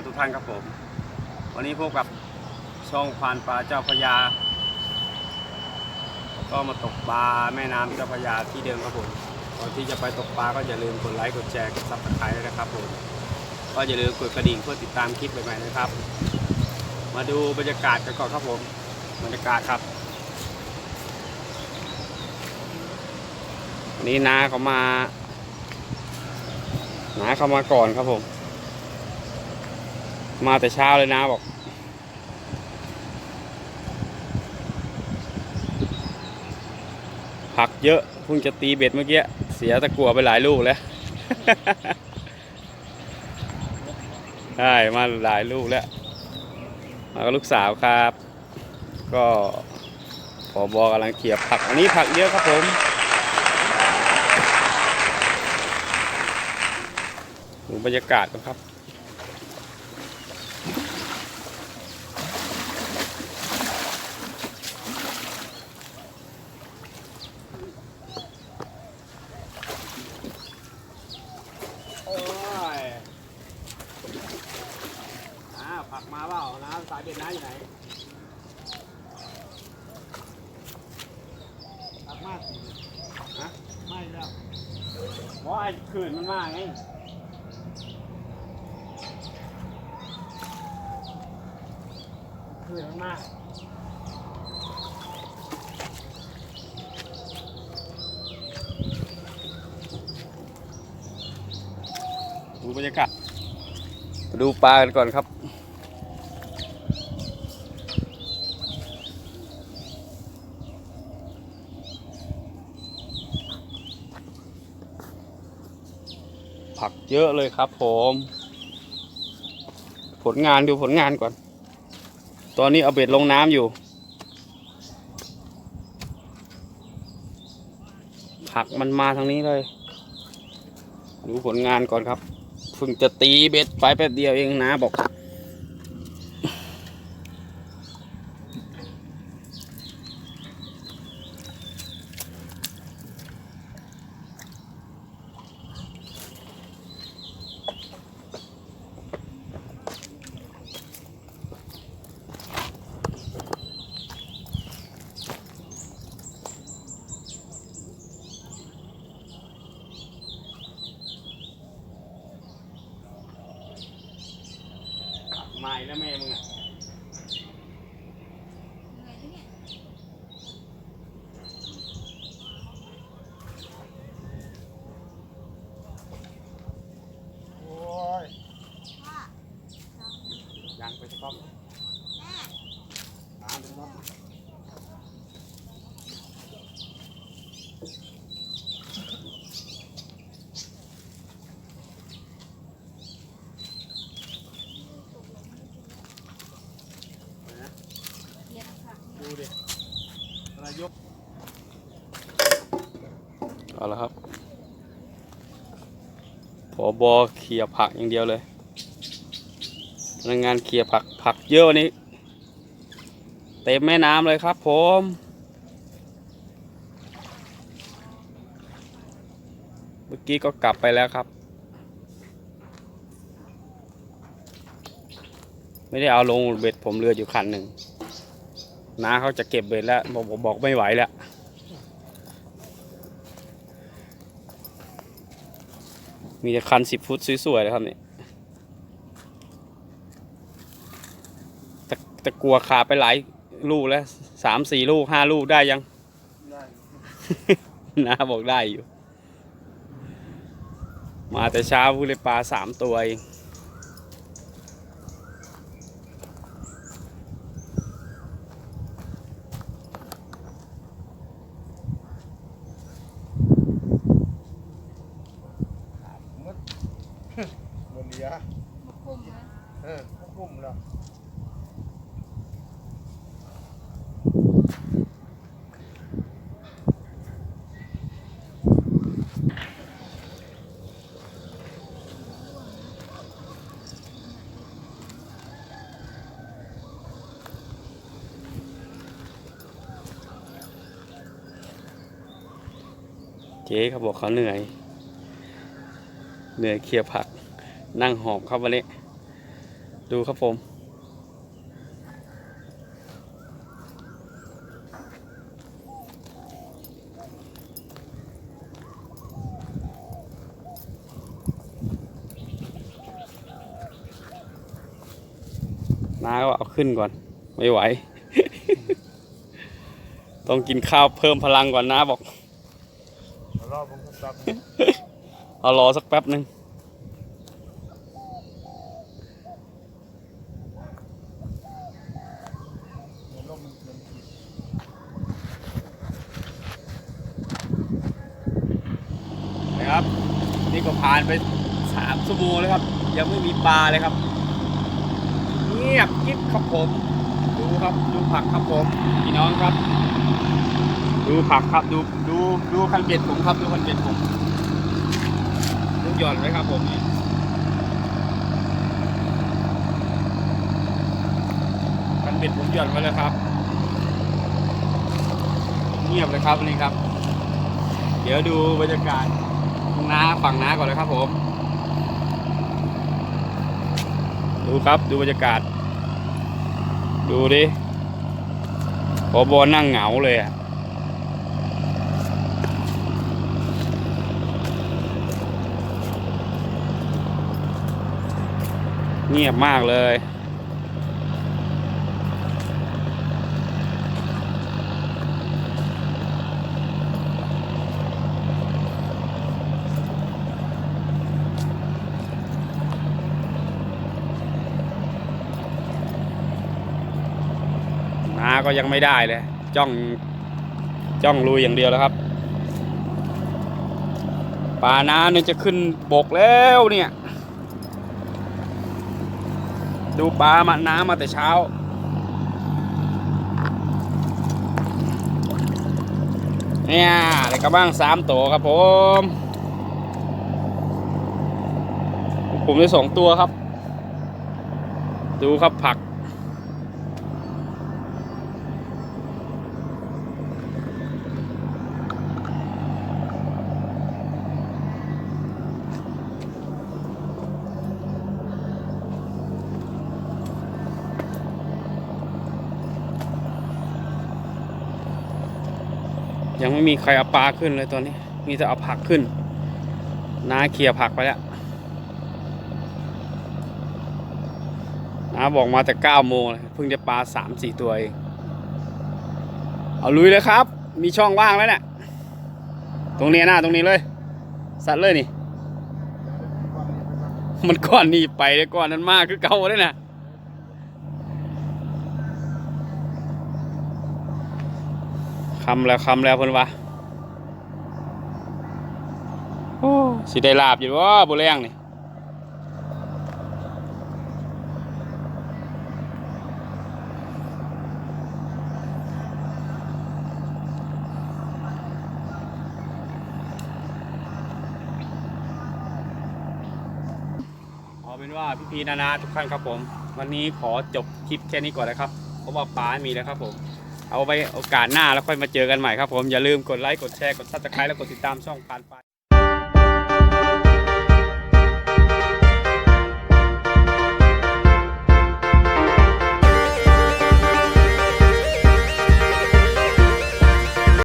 าทุกท่านครับผม วันนี้พบกับช่องพานปลาเจ้าพยา ก็มาตกปลาแม่น้ำเจ้าพยาที่เดิมครับผมก่อนที่จะไปตกปลาก็อย่าลืมกดไลค์กดแชร์กดซับสไครต์ด้วยนะครับผมก็อย่าลืมกดกระดิ่งเพื่อติดตามคลิปใหม่ๆนะครับ มาดูบรรยากาศกันก่อนครับผมบรรยากาศครับนนี้น้าเขามาน้าเขามาก่อนครับผม มาแต่เช้าเลยนะบอกผักเยอะเพิ่งจะตีเบ็ดเมื่อกี้เสียตะกัวไปหลายลูกแล้วใช่มาหลายลูกแล้วมากับลูกสาวครับ ก็พอบอกำลังเขี่ยผักอันนี้ผักเยอะครับผมดูบรรยากาศกันครับ โอ้ยอ่าผักมาเปล่านะสายเบ็ดน้าอยู่ไหน ผักมากฮะ ไม่แล้ว เพราะไอ้ ขื่นมันมากไงขื่นมันมากดูบรรยากาศดูปลากันก่อนครับ เยอะเลยครับผม ผลงานดูผลงานก่อน ตอนนี้เอาเบ็ดลงน้ำอยู่ ผักมันมาทางนี้เลย ดูผลงานก่อนครับเพิ่งจะตีเบ็ดไปแป๊บเดียวเองนะบอกายแล้วแม่มึงอะ โอ้ย ยังไปสักรอบตามไปสักรอบดูดิอะไรยก เอาละครับผอบอเขี่ยผักอย่างเดียวเลยพนักงานเคลียผักผักเยอะวันนี้ เต็มแม่น้ำเลยครับผมเมื่อกี้ก็กลับไปแล้วครับ ไม่ได้เอาลงเบ็ดผมเรืออยู่คันหนึ่งน้าเขาจะเก็บเบ็ดแล้วบอกบอกไม่ไหวแล้ว มีแต่คันสิบฟุตสวยๆเลยครับนี่ตะตะกัวขาไปหลายลูกแล้วสามสี่ลูกห้าลูกได้ยัง ได้นะบอกได้อยู่ มาแต่เช้าพูดเลยปลาสามตัวเอง มด หมดเดีย มาคุมนะ เออพวกกลุ่มแล้ว เจ๊เขาบอกเขาเหนื่อย เหนื่อยเคลียร์ผัก นั่งหอบครับวันนี้ ดูครับผม น้าก็เอาขึ้นก่อน ไม่ไหว ต้องกินข้าวเพิ่มพลังก่อนนะบอก เอารอสักแป๊บหนึ่งนร่มมันมันขีดนะครับ นี่ก็ผ่านไปสามชั่วโมงแล้วครับ ยังไม่มีปลาเลยครับ เงียบกิ๊บครับผม ดูครับ ดูผักครับผม พี่น้องครับ ดูผักครับดูดูดูคันเบ็ดผมครับดูคันเบ็ดผมลูกหย่อนไว้ครับผมนี่คันเบ็ดผมหย่อนไว้แล้วครับ เงียบเลยครับนี่ครับ เดี๋ยวดูบรรยากาศตรงน้าฝั่งน้าก่อนเลยครับผม ดูครับดูบรรยากาศ ดูดิพอบอนั่งเหงาเลยอะ เงียบมากเลยน้าก็ยังไม่ได้เลย จ้องจ้องลุยอย่างเดียวแล้วครับปลาน้าเนี่ยจะขึ้นบกแล้วเนี่ย ดูปลามาน้ำมาแต่เช้า เนี่ยอะไรกระบ้างสามตัวครับผม ผมได้สองตัวครับ ดูครับผัก ยังไม่มีใครเอาปลาขึ้นเลยตอนนี้ มีแต่เอาผักขึ้นน้าเคลียผักไปแล้วน้าบอกมาแต่เก้าโมงเลยเพิ่งจะปลาสามสี่ตัวเอง เอาลุยเลยครับ มีช่องว่างแล้วเนี่ยตรงนี้หน้าตรงนี้เลย สัตว์เลยนี่ มันก้อนนี่ไปเลยก้อนนั้นมากคือเก่าเลยนะำแล้วคำแล้วเพิ่นว่าโอ้สิได้ลาบอยู่ว่าบุแรงนี่เอเป็นว่าพี่พีนานาทุกท่านครับผม วันนี้ขอจบคลิปแค่นี้ก่อนนะครับเพราะว่าปลามีแล้วครับผม เอาไว้โอกาสหน้าแล้วค่อยมาเจอกันใหม่ครับผมอย่าลืมกดไลค์กดแชร์กดซับสไครต์แล้วกดติดตามช่องปานไป